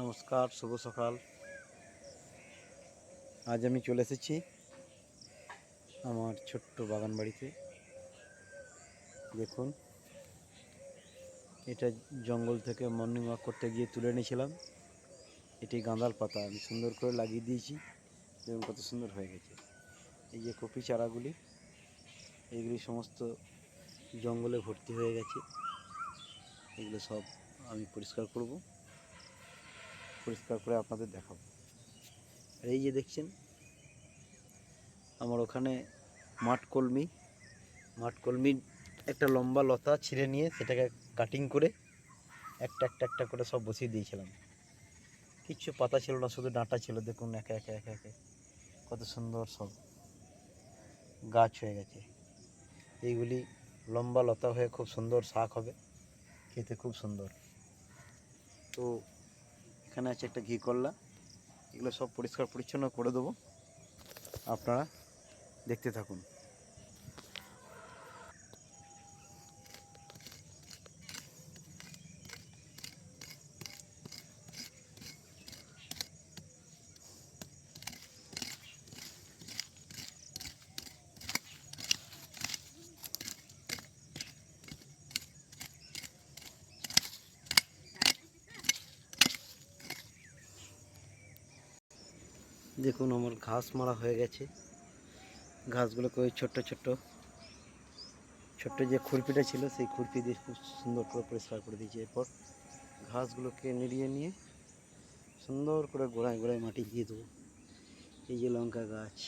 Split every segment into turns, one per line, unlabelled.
নমস্কার, শুভ সকাল। আজ আমি চলে এসেছি আমার ছোট্ট বাগান বাড়িতে। দেখুন, এটা জঙ্গল থেকে মর্নিং ওয়াক করতে গিয়ে তুলে এনেছিলাম। এটি গাঁদাল পাতা, আমি সুন্দর করে লাগিয়ে দিয়েছি। দেখুন কত সুন্দর হয়ে গেছে। এই যে কপি চারাগুলি এইগুলি সমস্ত জঙ্গলে ভর্তি হয়ে গেছে। এগুলো সব আমি পরিষ্কার করব। পরিষ্কার করে আপনাদের দেখাবো। আর এই যে দেখছেন, আমার ওখানে মাঠকলমি মাঠকলমির একটা লম্বা লতা ছিঁড়ে নিয়ে সেটাকে কাটিং করে একটা একটা একটা করে সব বসিয়ে দিয়েছিলাম। কিচ্ছু পাতা ছিল না, শুধু ডাঁটা ছিল। দেখুন একে একে একে একে, কত সুন্দর সব গাছ হয়ে গেছে। এইগুলি লম্বা লতা হয়ে খুব সুন্দর শাক হবে, খেতে খুব সুন্দর। তো এখানে আছে একটা ঘি করলা এগুলো সব পরিষ্কার পরিচ্ছন্ন করে দেবো। আপনারা দেখতে থাকুন। দেখুন আমার ঘাস মারা হয়ে গেছে। ঘাসগুলোকে ওই ছোট্ট ছোট্ট। ছোট্ট যে খুরপিটা ছিল, সেই খুরপি দিয়ে খুব সুন্দর করে পরিষ্কার করে দিয়েছি এরপর ঘাসগুলোকে নিড়িয়ে নিয়ে সুন্দর করে গোড়ায় গোড়ায় মাটি দিয়ে দেবো। এই যে লঙ্কা গাছ,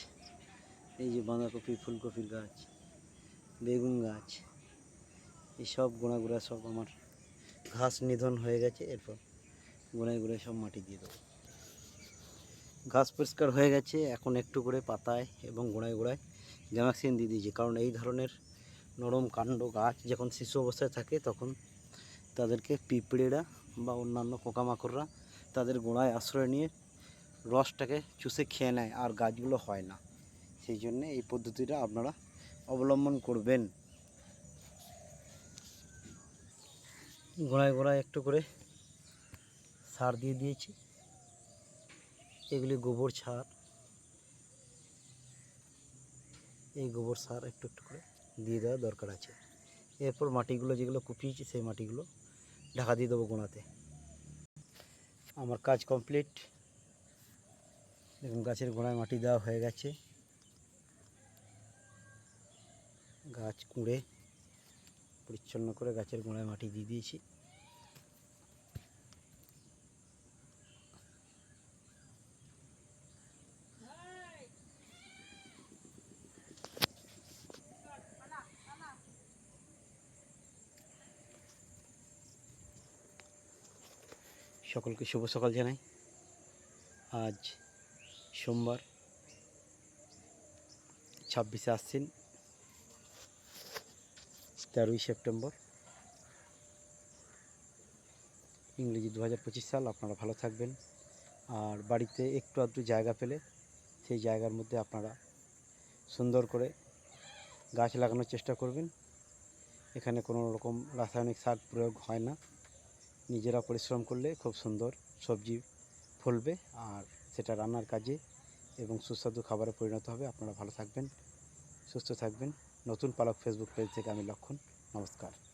এই যে বাঁধাকপি, ফুলকপির গাছ, বেগুন গাছ, এই সব গোড়া গোড়া সব আমার ঘাস নিধন হয়ে গেছে। এরপর গোড়ায় গোড়ায় সব মাটি দিয়ে দেবো। ঘাস পরিষ্কার হয়ে গেছে, এখন একটু করে পাতায় এবং গোড়ায় গোড়ায় গ্যামাক্সিন দিয়ে দিয়েছি। কারণ এই ধরনের নরম কাণ্ড গাছ যখন শিশু অবস্থায় থাকে, তখন তাদেরকে পিঁপড়েরা বা অন্যান্য পোকামাকড়রা তাদের গোড়ায় আশ্রয় নিয়ে রসটাকে চুষে খেয়ে নেয়, আর গাছগুলো হয় না। সেই জন্যে এই পদ্ধতিটা আপনারা অবলম্বন করবেন। গোড়ায় গোড়ায় একটু করে সার দিয়ে দিয়েছি। এগুলি গোবর সার। এই গোবর সার একটু একটু করে দিয়ে দেওয়া দরকার আছে। এরপর মাটিগুলো যেগুলো কুপিয়েছি সেই মাটিগুলো ঢাকা দিয়ে দেবো গোড়াতে আমার কাজ কমপ্লিট। দেখুন, গাছের গোড়ায় মাটি দেওয়া হয়ে গেছে। গাছ কুঁড়ে পরিচ্ছন্ন করে গাছের গোড়ায় মাটি দিয়ে দিয়েছি। সকলকে শুভ সকাল জানাই। আজ সোমবার, ছাব্বিশে আসছেন তেরোই সেপ্টেম্বর। ইংরেজি দু পঁচিশ সাল, আপনারা ভালো থাকবেন। আর বাড়িতে একটু আধটু জায়গা পেলে সেই জায়গার মধ্যে আপনারা সুন্দর করে গাছ লাগানোর চেষ্টা করবেন। এখানে কোনো রকম রাসায়নিক সার প্রয়োগ হয় না। নিজেরা পরিশ্রম করলে খুব সুন্দর সবজি ফলবে আর সেটা রান্নার কাজে এবং সুস্বাদু খাবারে পরিণত হবে। আপনারা ভালো থাকবেন, সুস্থ থাকবেন। নতুন পালক ফেসবুক পেজ থেকে আমি লক্ষণ। নমস্কার।